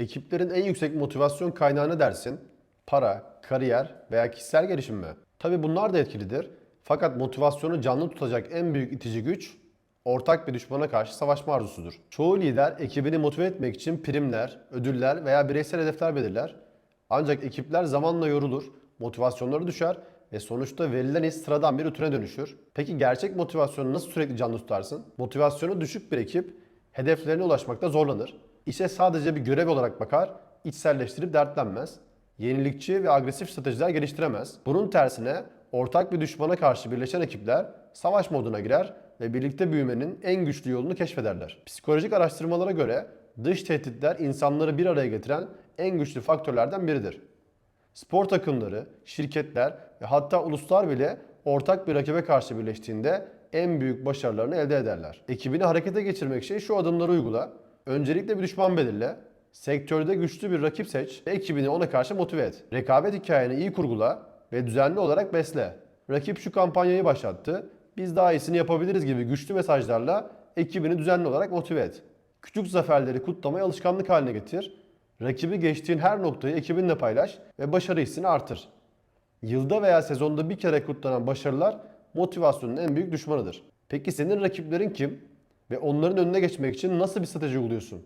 Ekiplerin en yüksek motivasyon kaynağı ne dersin? Para, kariyer veya kişisel gelişim mi? Tabi bunlar da etkilidir. Fakat motivasyonu canlı tutacak en büyük itici güç ortak bir düşmana karşı savaşma arzusudur. Çoğu lider ekibini motive etmek için primler, ödüller veya bireysel hedefler belirler. Ancak ekipler zamanla yorulur, motivasyonları düşer ve sonuçta verilen iş sıradan bir rutine dönüşür. Peki gerçek motivasyonu nasıl sürekli canlı tutarsın? Motivasyonu düşük bir ekip hedeflerine ulaşmakta zorlanır. İşe sadece bir görev olarak bakar, içselleştirip dertlenmez. Yenilikçi ve agresif stratejiler geliştiremez. Bunun tersine ortak bir düşmana karşı birleşen ekipler savaş moduna girer ve birlikte büyümenin en güçlü yolunu keşfederler. Psikolojik araştırmalara göre dış tehditler insanları bir araya getiren en güçlü faktörlerden biridir. Spor takımları, şirketler ve hatta uluslar bile ortak bir rakibe karşı birleştiğinde en büyük başarılarını elde ederler. Ekibini harekete geçirmek için şu adımları uygula. Öncelikle bir düşman belirle. Sektörde güçlü bir rakip seç ve ekibini ona karşı motive et. Rekabet hikayeni iyi kurgula ve düzenli olarak besle. Rakip şu kampanyayı başlattı, biz daha iyisini yapabiliriz gibi güçlü mesajlarla ekibini düzenli olarak motive et. Küçük zaferleri kutlamayı alışkanlık haline getir. Rakibi geçtiğin her noktayı ekibinle paylaş ve başarı hissini artır. Yılda veya sezonda bir kere kutlanan başarılar motivasyonun en büyük düşmanıdır. Peki senin rakiplerin kim? Ve onların önüne geçmek için nasıl bir strateji uyguluyorsun?